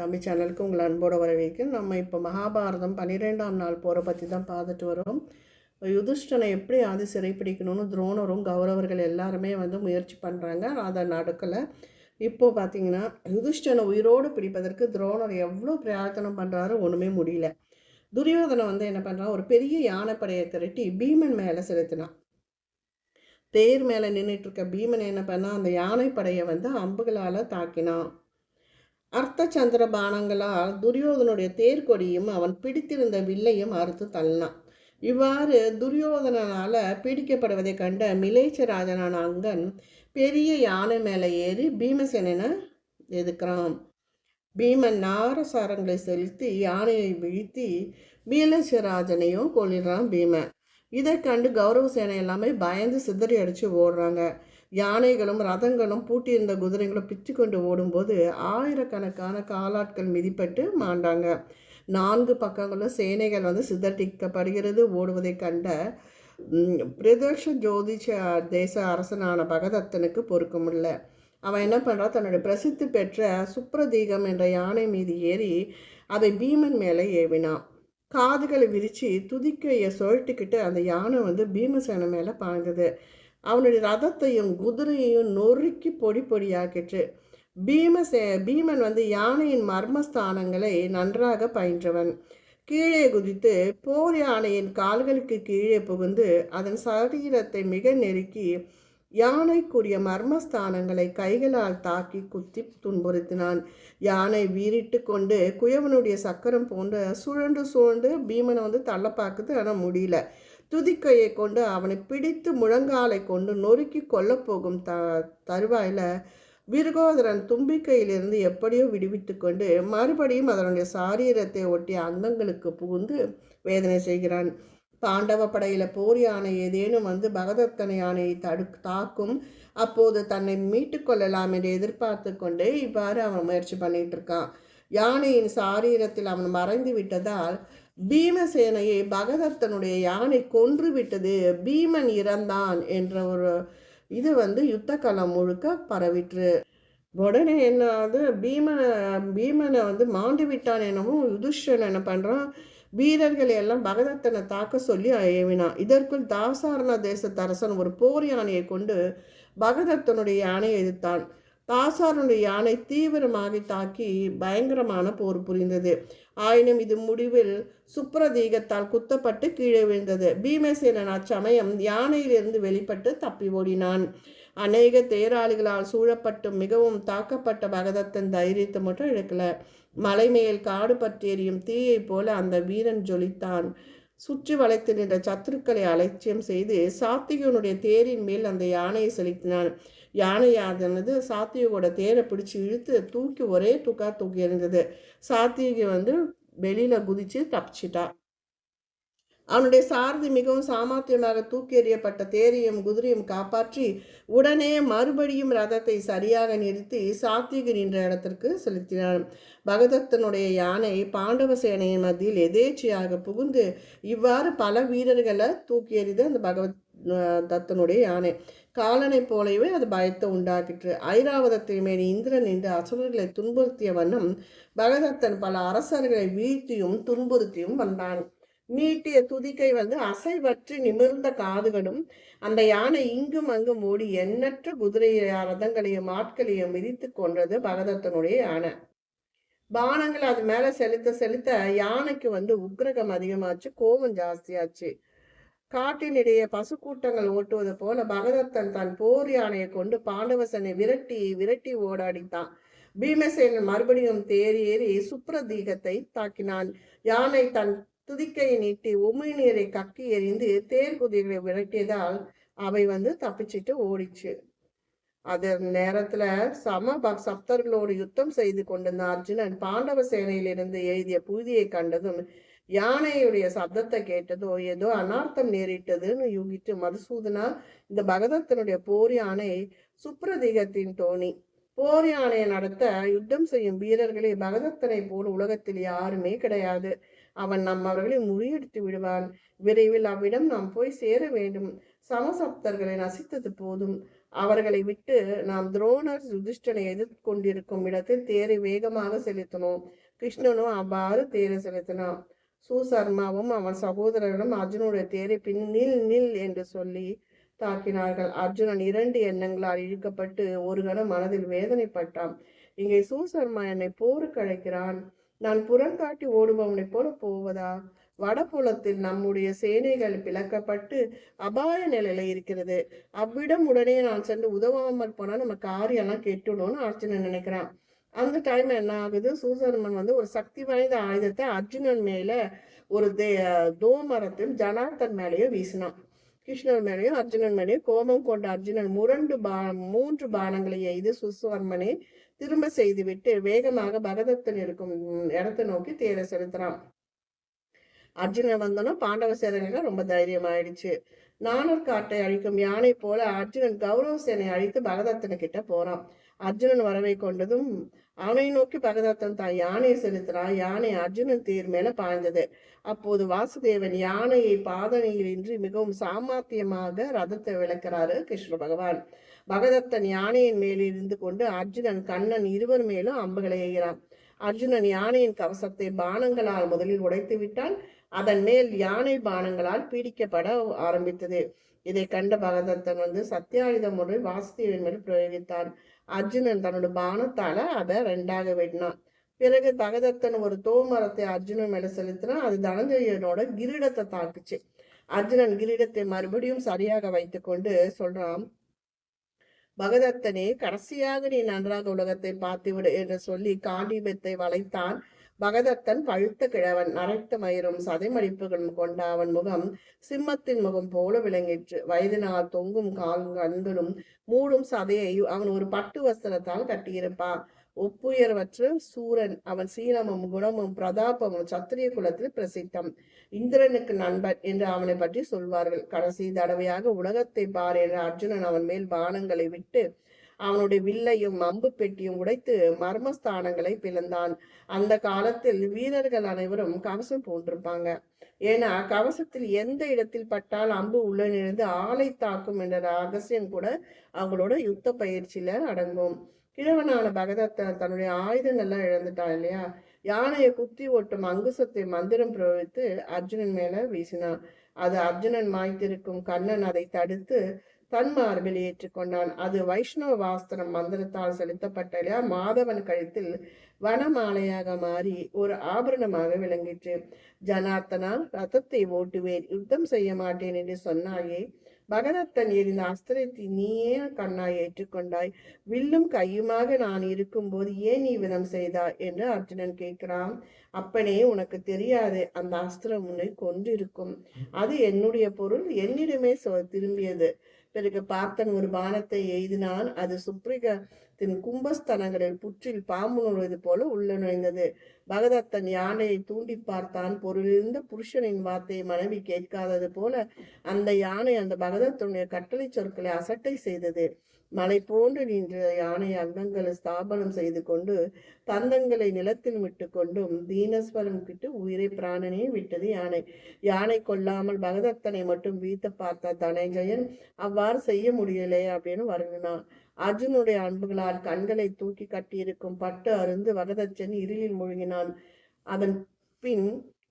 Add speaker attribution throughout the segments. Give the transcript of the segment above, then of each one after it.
Speaker 1: தமிழ் சேனலுக்கு உங்களை அன்போடு வரவேற்கும் நம்ம இப்போ மகாபாரதம் பன்னிரெண்டாம் நாள் போகிற பற்றி தான் பார்த்துட்டு வரோம். யுதிஷ்டனை எப்படி ஆதி சிறைப்பிடிக்கணும்னு துரோணரும் கௌரவர்கள் எல்லாருமே வந்து முயற்சி பண்ணுறாங்க அதை நடக்கலை. இப்போது பார்த்தீங்கன்னா யுதிஷ்டனை உயிரோடு பிடிப்பதற்கு துரோணர் எவ்வளோ பிரயத்தனம் பண்ணுறாரு ஒன்றுமே முடியல. துரியோதனை வந்து என்ன பண்ணுறான் ஒரு பெரிய யானைப்படையை திரட்டி பீமன் மேலே செலுத்தினான். தேர் மேலே நின்றுட்டு இருக்க பீமன் என்ன பண்ணான்? அந்த யானைப்படையை வந்து அம்புகளால் தாக்கினான். அர்த்த சந்திர பானங்களால் துரியோதனுடைய தேர்கொடியும் அவன் பிடித்திருந்த வில்லையும் அறுத்து தள்ளினான். இவ்வாறு துரியோதனனால் பிடிக்கப்படுவதைக் கண்ட மிலேச்சராஜனான அங்கன் பெரிய யானை மேலே ஏறி பீமசேனனை எதுக்குறான் பீமன் நாரசாரங்களை செலுத்தி யானையை வீழ்த்தி பீலசராஜனையும் கொள்ளிடுறான் பீமன். இதை கண்டு கௌரவ சேனை எல்லாமே பயந்து சிதறி அடித்து ஓடுறாங்க. யானைகளும் ரதங்களும் பூட்டியிருந்த குதிரைகளும் பிச்சு கொண்டு ஓடும்போது ஆயிரக்கணக்கான காலாட்கள் மிதிப்பட்டு மாண்டாங்க. நான்கு பக்கங்களும் சேனைகள் வந்து சிதறடிக்கப்படுகிறது. ஓடுவதை கண்ட பிரதோஷ ஜோதிஷ தேச அரசனான பகதத்தனுக்கு பொறுக்க முடியல அவன் என்ன பண்ணுறான் தன்னுடைய பிரசித்தி பெற்ற சுப்ரதீகம் என்ற யானை மீது ஏறி அதை பீமன் மேலே ஏவினான். காதுகளை விரித்து துதிக்கையை சுழட்டிக்கிட்டு அந்த யானை வந்து பீமசேனை மேலே பாய்ந்தது. அவனுடைய ரதத்தையும் குதிரையையும் நொறுக்கி பொடி பொடியாக்கிற்று. பீமசே பீமன் வந்து யானையின் மர்மஸ்தானங்களை நன்றாக பயின்றவன். கீழே குதித்து போர் யானையின் கால்களுக்கு கீழே புகுந்து அதன் சரீரத்தை மிக நெருக்கி யானைக்குரிய மர்மஸ்தானங்களை கைகளால் தாக்கி குத்தி துன்புறுத்தினான். யானை வீறிட்டு கொண்டு குயவனுடைய சக்கரம் போன்ற சுழன்று சுழண்டு பீமனை வந்து தள்ள பார்க்குது ஆனால் முடியல. துதிக்கையை கொண்டு அவனை பிடித்து முழங்காலை கொண்டு நொறுக்கி கொல்லப்போகும் த தருவாயில் விருகோதரன் தும்பிக்கையிலிருந்து எப்படியோ விடுவித்து கொண்டு மறுபடியும் அதனுடைய சாரீரத்தை ஒட்டிய அங்கங்களுக்கு புகுந்து வேதனை செய்கிறான். பாண்டவ படையில் போர் யானை ஏதேனும் வந்து பகதத்தன யானையை தடு தாக்கும் அப்போது தன்னை மீட்டு கொள்ளலாம் என்று எதிர்பார்த்து கொண்டு இவ்வாறு அவன் முயற்சி பண்ணிட்டு இருக்கான். யானையின் சாரீரத்தில் அவன் மறைந்து விட்டதால் பீமசேனையை பகதத்தனுடைய யானை கொன்று விட்டது பீமன் இறந்தான் என்ற ஒரு இது வந்து யுத்த களம் முழுக்க பரவிற்று. உடனே என்னாவது பீமனை பீமனை வந்து மாண்டு விட்டான் எனவும் யுதிஷ்டன் என்ன பண்ணுறான் வீரர்களை எல்லாம் பகதத்தனை தாக்க சொல்லி ஏவினான். இதற்குள் தாசாரண தேசத்தரசன் ஒரு போர் யானையை கொண்டு பகதத்தனுடைய யானையை எதிர்த்தான். தாசாருடைய யானை தீவிரமாக தாக்கி பயங்கரமான போர் புரிந்தது. ஆயினும் இது முடிவில் சுப்ரதீகத்தால் குத்தப்பட்டு கீழே விழுந்தது. பீமசேனன் அச்சமயம் யானையிலிருந்து வெளிப்பட்டு தப்பி ஓடினான். அநேக தேராளிகளால் சூழப்பட்டு மிகவும் தாக்கப்பட்ட பகதத்தன் தைரியத்தை மட்டும் இழக்கல. மலை மேல் காடு பற்றி எரியும் தீயை போல அந்த வீரன் ஜொலித்தான். சுற்றி வளைத்து நின்ற சத்துருக்களை அலட்சியம் செய்து சாத்திகனுடைய தேரின் மேல் அந்த யானையை செலுத்தினான். யானையானது சாத்தியோட தேரை பிடிச்சி இழுத்து தூக்கி ஒரே தூக்கா தூக்கி எறிந்தது. சாத்தியகி வந்து வெளியில குதிச்சு தப்பிச்சிட்டா. அவனுடைய சாரதி மிகவும் சாமர்த்தியமாக தூக்கி எறியப்பட்ட தேரையும் குதிரையும் காப்பாற்றி உடனே மறுபடியும் ரதத்தை சரியாக நிறுத்தி சாத்தியகு நின்ற இடத்திற்கு செலுத்தினான். பகதத்தனுடைய யானை பாண்டவ சேனையின் மத்தியில் எதேச்சியாக புகுந்து இவ்வாறு பல வீரர்களை தூக்கி எறிது அந்த பகவத் தத்தனுடைய யானை. காலனை போலவே அது பயத்தை உண்டாக்கிற்று. ஐராவதத்தை மேல் இந்திரன் என்று அசுரர்களை துன்புறுத்திய வண்ணம் பகதத்தன் பல அரசர்களை வீழ்த்தியும் துன்புறுத்தியும் வந்தான். நீட்டிய துதிக்கை வந்து அசைவற்று நிமிர்ந்த காதுகளும் அந்த யானை இங்கும் அங்கும் ஓடி எண்ணற்ற குதிரையை ரதங்களையும் ஆட்களையும் மிதித்து கொன்றது பகதத்தனுடைய யானை. பானங்கள் அது மேல செலுத்த செலுத்த யானைக்கு வந்து உக்ரகம் அதிகமாச்சு கோபம் ஜாஸ்தியாச்சு. காட்டினிடையே பசுக்கூட்டங்கள் ஓட்டுவது போல பகதத்தன் தன் போர் யானையை கொண்டு பாண்டவசனை விரட்டி விரட்டி ஓடாடித்தான். பீமசேனன் மறுபடியும் தேறியேறி ஏறி சுப்ரதீகத்தை தாக்கினான். யானை தன் துதிக்கையை நீட்டி உமிழ்நீரை கக்கி எறிந்து தேர் குதிரைகளை விரட்டியதால் அவை வந்து தப்பிச்சிட்டு ஓடிச்சு. அதன் நேரத்துல சம சப்தர்களோடு யுத்தம் செய்து கொண்டிருந்த அர்ஜுனன் பாண்டவ சேனையிலிருந்து எழுதிய புதியை கண்டதும் யானையுடைய சப்தத்தை கேட்டதோ ஏதோ அனார்த்தம் நேரிட்டதுன்னு யூகிட்டு மதுசூதனா இந்த பகதத்தனுடைய போர் யானை சுப்ரதீகத்தின் தோணி. போர் யானையை நடத்த யுத்தம் செய்யும் வீரர்களே பகதத்தனை போல் உலகத்தில் யாருமே கிடையாது. அவன் நம் அவர்களை முறியடித்து விடுவான். விரைவில் அவ்விடம் நாம் போய் சேர வேண்டும். சமசப்தர்களை நசித்தது போதும். அவர்களை விட்டு நாம் துரோணர் யுதிஷ்டனை எதிர்கொண்டிருக்கும் இடத்தில் தேரை வேகமாக செலுத்தினோம். கிருஷ்ணனும் அவ்வாறு தேரை செலுத்தினான். சுசர்மாவும் அவன் சகோதரர்களும் அர்ஜுனுடைய தேரை பின் நில் நில் என்று சொல்லி தாக்கினார்கள். அர்ஜுனன் இரண்டு எண்ணங்களால் இழுக்கப்பட்டு ஒரு கணம் மனதில் வேதனைப்பட்டான். இங்கே சூசர்மா என்னை போருக்கு அழைக்கிறான். நான் புறங்காட்டி ஓடுபவனைப் போல போவதா? வடபுலத்தில் நம்முடைய சேனைகள் பிளக்கப்பட்டு அபாய நிலையில இருக்கிறது. அவ்விடம் உடனே நான் சென்று உதவாமல் போனா நம்ம காரியெல்லாம் கெட்டுடும்னு அர்ஜுனன் நினைக்கிறான். அந்த டைம் என்ன ஆகுது? சூசர்மன் வந்து ஒரு சக்தி வாய்ந்த ஆயுதத்தை அர்ஜுனன் மேல ஒரு தே தோமரத்தையும் ஜனார்த்தன் மேலேயும் வீசினான். கிருஷ்ணர் மேலேயும் அர்ஜுனன் மேலேயும் கோபம் கொண்ட அர்ஜுனன் முரண்டு பா மூன்று பானங்களை எய்து சுசுவர்மனை திரும்ப செய்துவிட்டு வேகமாக பகதத்தன் இருக்கும் இடத்தை நோக்கி தேர செலுத்துறான் அர்ஜுனன் வந்தோன்னா பாண்டவ சேரங்க ரொம்ப தைரியம் ஆயிடுச்சு நானூர் காட்டை அழிக்கும் யானை போல அர்ஜுனன் கௌரவ சேனை அழித்து பகதத்தன கிட்ட போறான். அர்ஜுனன் வரவை கொண்டதும் அவனை நோக்கி பகதத்தன் தான் யானையை செலுத்துறான் யானை அர்ஜுனன் தேர் மேல பாய்ந்தது. அப்போது வாசுதேவன் யானையை பாதனையில் இன்றி மிகவும் சாமர்த்தியமாக ரதத்தை விளக்கிறாரு கிருஷ்ண பகவான். பகதத்தன் யானையின் மேலிருந்து கொண்டு அர்ஜுனன் கண்ணன் இருவர் மேலும் அம்புகளை எய்கிறான். அர்ஜுனன் யானையின் கவசத்தை பானங்களால் முதலில் உடைத்து விட்டான். அதன் மேல் யானை பானங்களால் பீடிக்கப்பட ஆரம்பித்தது. இதை கண்ட பகதத்தன் வந்து சத்தியாயுதம் ஒன்றை வாசுதேவன் மேல் பிரயோகித்தான். அர்ஜுனன் தன்னோட பானத்தால அதை ரெண்டாக வெட்டினான். பிறகு பகதத்தன் ஒரு தோமரத்தை அர்ஜுனன் மேல செலுத்தினா அது தனஞ்சயனோட கிரீடத்தை தாக்குச்சு. அர்ஜுனன் கிரீடத்தை மறுபடியும் சரியாக வைத்துக்கொண்டு சொல்றான் பகதத்தனே கடைசியாக நீ நன்றாக உலகத்தை பார்த்துவிடு என்று சொல்லி காண்டீபத்தை வளைத்தான். பகதத்தன் பழுத்த கிழவன் நரைத்த மயிரும் சதைமடிப்புகளும் கொண்ட அவன் முகம் சிம்மத்தின் முகம் போல விளங்கிற்று. வயதினால் தொங்கும் கால் கண்களும் மூடும் சதையை அவன் ஒரு பட்டு வஸ்திரத்தால் கட்டியிருப்பான். ஒப்புயர்வற்ற சூரன் அவன் சீனமும் குணமும் பிரதாபமும் சத்திரிய குலத்தில் பிரசித்தம். இந்திரனுக்கு நண்பன் என்று அவனை பற்றி சொல்வார்கள். கடைசி தடவையாக உலகத்தை பார் என்ற அர்ஜுனன் அவன் மேல் பானங்களை விட்டு அவனுடைய வில்லையும் அம்பு பெட்டியும் உடைத்து மர்மஸ்தானங்களை பிளந்தான். அந்த காலத்தில் வீரர்கள் அனைவரும் கவசம் போன்றிருப்பாங்க. ஏன்னா கவசத்தில் எந்த இடத்தில் பட்டால் அம்பு உள்ள நினைந்து ஆளை தாக்கும் என்ற ரகசியம் கூட அவங்களோட யுத்த பயிற்சியில அடங்கும். கிழவனான பகதத்தன் தன்னுடைய ஆயுதங்கள்லாம் இழந்துட்டான் இல்லையா? யானையை குத்தி ஓட்டும் அங்குசத்தை மந்திரம் பிரயோகித்து அர்ஜுனன் மேல வீசினான். அது அர்ஜுனன் மாய்த்திருக்கும் கண்ணன் அதை தடுத்து தன் மார்பில் ஏற்றுக்கொண்டான். அது வைஷ்ணவ வாஸ்திரம் மந்திரத்தால் செலுத்தப்பட்ட மாதவன் கழுத்தில் வனமாலையாக மாறி ஒரு ஆபரணமாக விளங்கிற்று. ஜனார்த்தனா ரதத்தை ஓட்டுவேன். யுத்தம் செய்ய மாட்டேன் என்று சொன்னாயே. பகதத்தன் எரிந்த அஸ்திரத்தை நீயே கண்ணாய் ஏற்றுக்கொண்டாய். வில்லும் கையுமாக நான் இருக்கும்போது ஏன் நீ விதம் செய்தாய்? என்று அர்ஜுனன் கேட்கிறான். அப்பனே உனக்கு தெரியாது. அந்த அஸ்திரம் உன்னை கொண்டிருக்கும் அது என்னுடைய பொருள். என்னிடமே திரும்பியது. பிறகு பார்த்தன் ஒரு பானத்தை எய்தினான். அது சுப்ரிகத்தின் கும்பஸ்தனங்களில் புற்றில் பாம்பு நுழைவது போல உள்ள நுழைந்தது. பகதத்தன் யானையை தூண்டி பார்த்தான். பொருளிருந்த புருஷனின் வார்த்தையை மனைவி கேட்காதது போல அந்த யானை அந்த பகதத்தனுடைய கட்டளை சொற்களை அசட்டை செய்தது. மலை போன்று நின்ற யானை அங்கங்களை ஸ்தாபனம் செய்து கொண்டு தந்தங்களை நிலத்தில் விட்டு கொண்டும் தீனஸ்வரம் கிட்டு உயிரை பிராணனே விட்டது யானை. யானை கொல்லாமல் பகதத்தனை மட்டும் வீத்த பார்த்த தனஞ்சயன் அவ்வாறு செய்ய முடியலையே அப்படின்னு வருகினான் அர்ஜுனுடைய அன்புகளால் கண்களை தூக்கி கட்டியிருக்கும் பட்டு அருந்து வகதச்சன் இருளில் மூழ்கினான் அதன் பின்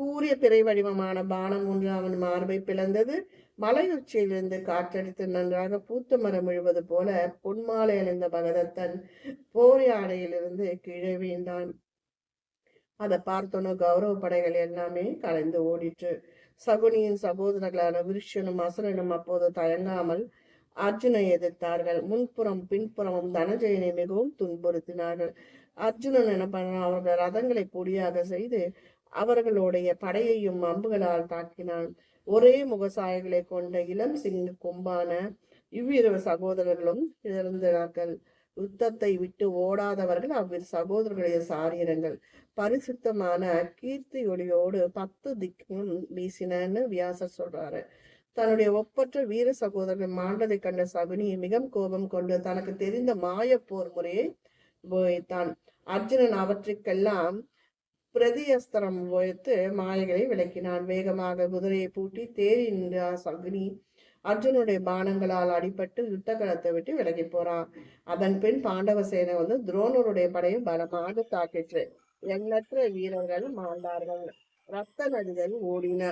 Speaker 1: கூறிய திரை வடிவமான பானம் ஒன்று அவன் மார்பை பிளந்தது. மலையுச்சியிலிருந்து காற்றடித்து நன்றாக பூத்த மரம் விழுவது போல பொன்மாலை அணிந்த பகதத்தன் போர் யானையிலிருந்து கீழே வீழ்ந்தான். அதை பார்த்தோன்னு கௌரவ படைகள் எல்லாமே கலைந்து ஓடிற்று. சகுனியின் சகோதரர்களான விருஷனும் அசுரனும் அப்போது தயங்காமல் அர்ஜுனை எதிர்த்தார்கள். முன்புறம் பின்புறமும் தனஜயனை மிகவும் துன்புறுத்தினார்கள். அர்ஜுனன் என்ன பண்ண அவர்கள் ரதங்களை பொடியாக செய்து அவர்களுடைய படையையும் அம்புகளால் தாக்கினான். ஒரே முகசாயங்களை கொண்ட இளம் சிங்க கொம்பான இவ்விரு சகோதரர்களும் இறந்தார்கள் யுத்தத்தை விட்டு ஓடாதவர்கள் அவ்விரு சகோதரர்களுடைய சாரீரங்கள் பரிசுத்தமான கீர்த்தி ஒளியோடு பத்து திக்கும் வீசினன்னு வியாசர் சொல்றாரு. தன்னுடைய ஒப்பற்ற வீர சகோதரர்கள் மாண்டதை கண்ட சகுனி மிக கோபம் கொண்டு தனக்கு தெரிந்த மாய போர் முறையை உபயோகித்தான். அர்ஜுனன் அவற்றுக்கெல்லாம் பிரதியஸ்திரம் வைத்து மாலைகளை விளக்கினான் வேகமாக குதிரையை பூட்டி தேறி நின்ற சகுனி அர்ஜுனுடைய பானங்களால் அடிபட்டு யுத்த களத்தை விட்டு விலகி போறான். அதன் பின் பாண்டவ சேனை வந்து துரோணருடைய படையை பலமாக தாக்கிற்று. எண்ணற்ற வீரர்கள் மாண்டார்கள். ரத்த நதிகள் ஓடின.